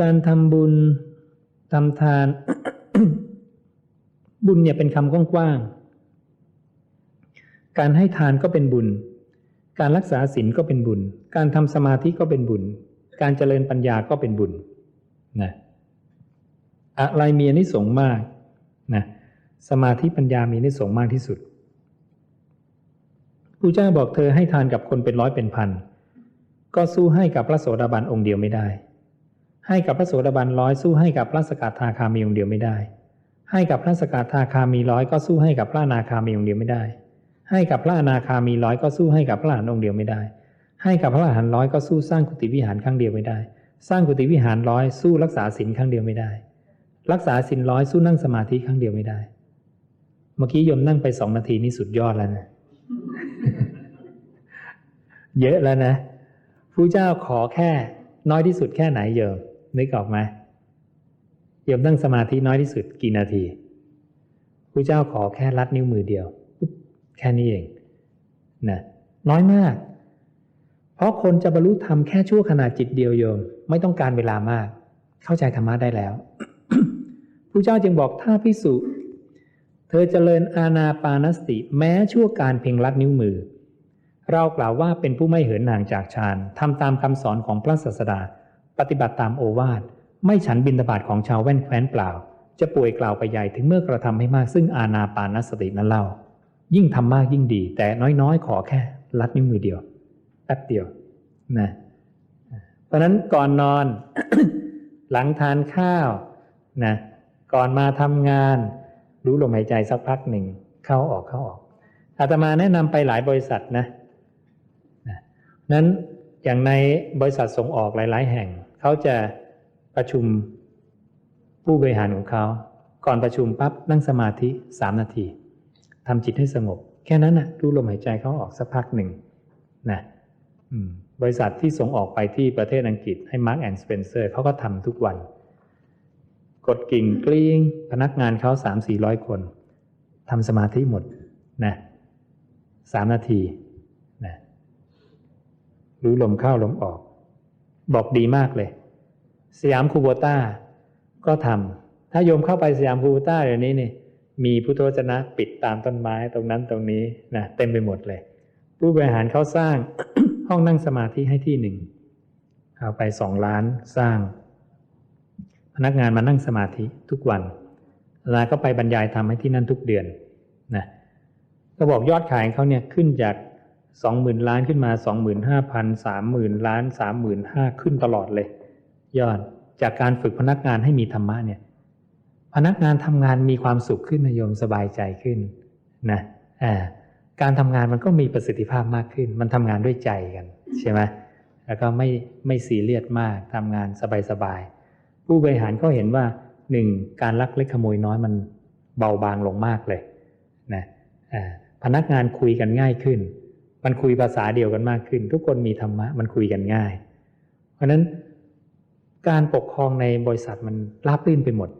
การทำบุญทำทาน บุญเนี่ยเป็นคำกว้างๆการให้ทานก็เป็นบุญ การรักษาศีลก็เป็นบุญ การทำสมาธิก็เป็นบุญ การเจริญปัญญาก็เป็นบุญนะอะไรมีอนิสงส์มากนะสมาธิปัญญามีอนิสงส์มากที่สุดผู้เจ้าบอกเธอให้ทานกับคนเป็นร้อยเป็นพัน ก็สู้ให้กับพระโสดาบันองค์เดียวไม่ได้ ให้กับพระโสดาบันร้อยสู้ให้กับพระสกทาคามีองค์เดียวไม่ได้ ให้กับพระสกทาคามีร้อยก็สู้ให้กับพระนาคามีองค์เดียวไม่ได้ ให้กับพระนาคามีร้อยก็สู้ให้กับพระอรหันองค์เดียวไม่ได้ ให้กับพระอรหันร้อยก็สู้สร้างกุฏิวิหารครั้งเดียวไม่ได้ สร้างกุฏิวิหารร้อยสู้รักษาศีลครั้งเดียวไม่ได้ รักษาศีลร้อยสู้นั่งสมาธิครั้งเดียวไม่ได้ เมื่อกี้โยมนั่งไปสองนาทีนี่สุดยอดแล้วนะ เยอะแล้วนะ ผู้เจ้าขอแค่น้อยที่สุดแค่ไหนโยมนึกออกไหมโยมนั่งสมาธิน้อยที่สุดกี่นาทีผู้เจ้าขอแค่ลัดนิ้วมือเดียว แค่นี้เองนะน้อยมาก เพราะคนจะบรรลุธรรมแค่ชั่วขณะจิตเดียวโยม ไม่ต้องการเวลามาก เข้าใจธรรมะได้แล้วผู้เจ้าจึงบอกถ้าพิสุเธอเจริญอาณาปานสติ แม้ชั่วการเพียงลัดนิ้วมือ เรากล่าวว่าเป็นผู้ไม่เหินห่างจากฌานทำตามคำสอนของพระศาสดา ปฏิบัติตามโอวาท ไม่ฉันบินตบาตของชาวแว่นแคว้นเปล่า จะป่วยกล่าวไปใหญ่ถึงเมื่อกระทำให้มากซึ่งอาณาปานสตินั้นเล่า ยิ่งทำมากยิ่งดี แต่น้อยๆ ขอแค่ ลัดนิ้วมือเดียวแป๊บเดียวนะเพราะนั้นก่อนนอน หลังทานข้าวนะก่อนมาทำงาน รู้ลมหายใจสักพักหนึ่งเข้าออกเข้าออกอาตมาแนะนำไปหลายบริษัทนะ นั้นอย่างในบริษัทส่งออกหลาย ๆ แห่ง เขาจะประชุมผู้บริหารของเขา ก่อนประชุมปั๊บนั่งสมาธิสามนาทีทำจิตให้สงบ แค่นั้นนะรู้ลมหายใจเขาออกสักพักหนึ่งนะบริษัทที่ส่งออกไปที่ประเทศอังกฤษให้ Mark and Spencer เซอร์เขาก็ทำทุกวัน กดกิ่งกลิ้ง พนักงานเขาสามสี่ร้อยคนทำสมาธิหมดนะสามนาที รู้ลมเข้าลมออก บอกดีมากเลย สยามคูโบต้าก็ทำถ้าโยมเข้าไปสยามคูโบต้าเดี๋ยวนี้นี่มีพุทธวจนะปิดตามต้นไม้ตรงนั้นตรงนี้นะเต็มไปหมดเลย ผู้บริหารเขาสร้างห้องนั่งสมาธิให้ที่หนึ่งเอาไปสองล้านสร้าง พนักงานมานั่งสมาธิทุกวันล้วก็ไปบรรยายทำให้ที่นั่นทุกเดือนนะก็บอกยอดขายเขาเนี่ยขึ้นจาก สองหมื่นล้านขึ้นมาสองหมื่นห้าพันสามหมื่นล้านสามหมื่นห้าขึ้นตลอดเลย ยอดจากการฝึกพนักงานให้มีธรรมะเนี่ย พนักงานทำงานมีความสุขขึ้นนะโยมสบายใจขึ้นนะอ่าการทำงานมันก็มีประสิทธิภาพมากขึ้น มันทำงานด้วยใจกัน ใช่ไหมแล้วก็ไม่ไม่ซีเรียสมากทำงานสบายๆผู้บริหารก็เห็นว่าหนึ่งการลักเล็กขโมยน้อยมันเบาบางลงมากเลยนะพนักงานคุยกันง่ายขึ้น มันคุยภาษาเดียวกันมากขึ้น ทุกคนมีธรรมะ มันคุยกันง่าย เพราะนั้นการปกครองในบริษัทมันราบรื่นไปหมด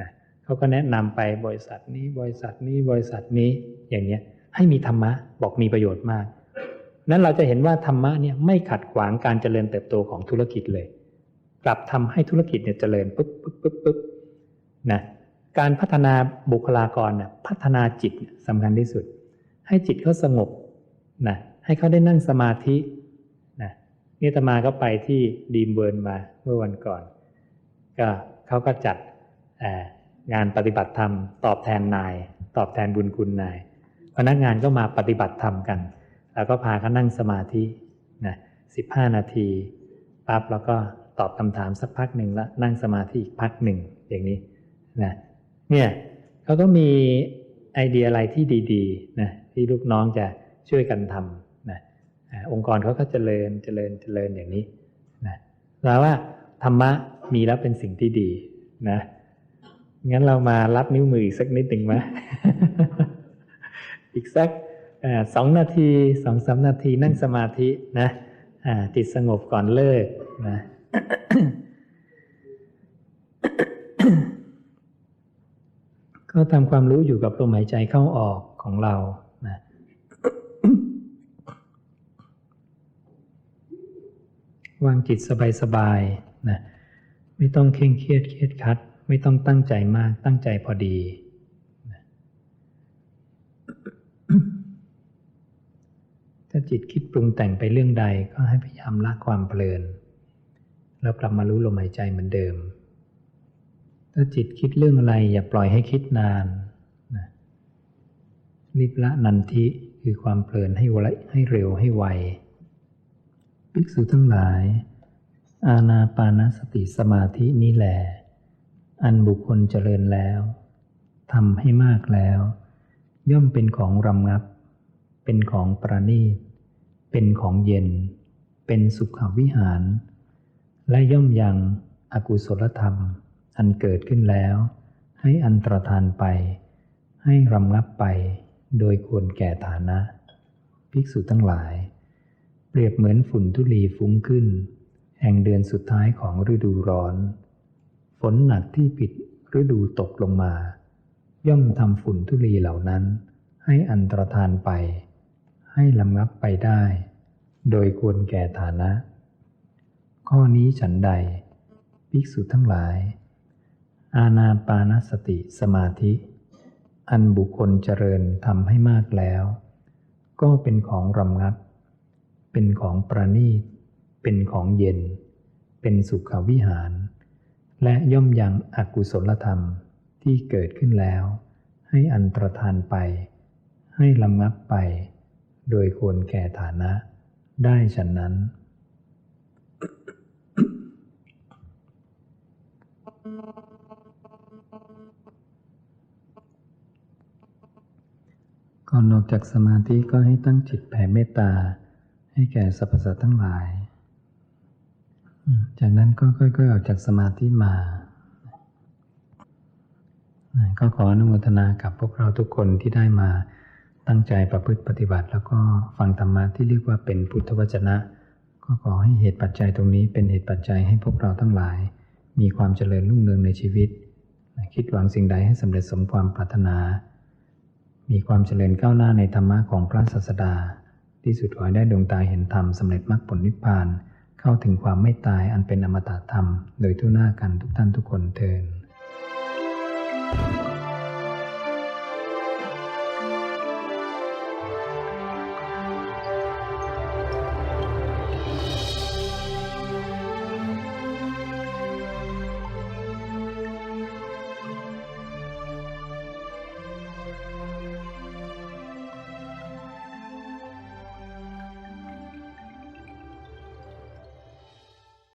นะเขาก็แนะนำไปบริษัทนี้บริษัทนี้บริษัทนี้อย่างเนี้ยให้มีธรรมะบอกมีประโยชน์มาก นั้นเราจะเห็นว่าธรรมะเนี่ยไม่ขัดขวางการเจริญเติบโตของธุรกิจเลย กลับทำให้ธุรกิจเนี่ยเจริญปุ๊บปุ๊บปุ๊บปุ๊บนะการพัฒนาบุคลากรเนี่ยพัฒนาจิตสำคัญที่สุด ให้จิตเขาสงบนะ ให้เขาได้นั่งสมาธินะนี่ตมาก็ไปที่ดีมเบิร์นมาเมื่อวันก่อน ก็เขาก็จัดงานปฏิบัติธรรม ตอบแทนนาย ตอบแทนบุญคุณนาย พนักงานก็มาปฏิบัติธรรมกัน แล้วก็พาเขานั่งสมาธินะสิบห้านาทีปั๊บแล้วก็ตอบคำถามสักพักหนึ่งแล้วนั่งสมาธิอีกพักหนึ่งอย่างนี้นะเนี่ยเขาก็มีไอเดียอะไรที่ดีๆนะที่ลูกน้องจะช่วยกันทำ องค์กรเขาก็เจริญเจริญเจริญอย่างนี้นะแปลว่าธรรมะมีแล้วเป็นสิ่งที่ดีนะงั้นเรามารับนิ้วมืออีกสักนิดหนึ่งไหมอีกสักสองนาทีสองสานาทีนั่งสมาธินะจิตสงบก่อนเลิกนะก็ทำความรู้อยู่กับลมหายใจเข้าออกของเรานะ ววางจิตสบายๆนะไม่ต้องเคร่งเครียดเครียดคัด ไม่ต้องตั้งใจมากตั้งใจพอดีนะถ้าจิตคิดปรุงแต่งไปเรื่องใดก็ให้พยายามละความเพลิน แล้วกลับมารู้ลมหายใจเหมือนเดิม ถ้าจิตคิดเรื่องอะไรอย่าปล่อยให้คิดนานนะรีบละนันทิคือความเพลินให้ไวให้เร็วให้ไว ภิกษุทั้งหลาย อาณาปานสติสมาธินี้แหลอันบุคคลเจริญแล้วทำให้มากแล้ว ย่อมเป็นของรำงับ เป็นของประณีต เป็นของเย็น เป็นสุขวิหาร และย่อมยังอกุศลธรรม อันเกิดขึ้นแล้ว ให้อันตรธานไป ให้รำงับไป โดยควรแก่ฐานะ ภิกษุทั้งหลาย เปรียบเหมือนฝุ่นทุลีฟุ้งขึ้น แห่งเดือนสุดท้ายของฤดูร้อน ฝนหนักที่ผิดฤดูตกลงมา ย่อมทำฝุ่นทุลีเหล่านั้น ให้อันตรธานไป ให้ลำงับไปได้ โดยควรแก่ฐานะ ข้อนี้ฉันใด ภิกษุทั้งหลาย อาณาปานสติสมาธิ อันบุคคลเจริญทำให้มากแล้ว ก็เป็นของรำงับ เป็นของประณีต เป็นของเย็น เป็นสุขวิหาร และย่อมยังอกุศลธรรมที่เกิดขึ้นแล้ว ให้อันตรธานไป ให้ลำงับไป โดยควรแก่ฐานะ ได้ฉันนั้น ก่อนออกจากสมาธิก็ให้ตั้งจิตแผ่เมตตา ให้แก่สรรพสัตว์ทั้งหลาย จากนั้นก็ค่อยๆออกจากสมาธิมา ก็ขออนุโมทนากับพวกเราทุกคนที่ได้มาตั้งใจประพฤติปฏิบัติ แล้วก็ฟังธรรมะที่เรียกว่าเป็นพุทธวจนะ ก็ขอให้เหตุปัจจัยตรงนี้เป็นเหตุปัจจัยให้พวกเราทั้งหลาย มีความเจริญรุ่งเรืองในชีวิต คิดหวังสิ่งใดให้สำเร็จสมความปรารถนา มีความเจริญก้าวหน้าในธรรมะของพระศาสดา ที่สุดขอให้ได้ดวงตาเห็นธรรมสำเร็จมรรคผลนิพพาน เข้าถึงความไม่ตายอันเป็นอมตะธรรม โดยทุ่หน้ากันทุกท่านทุกคนเทิน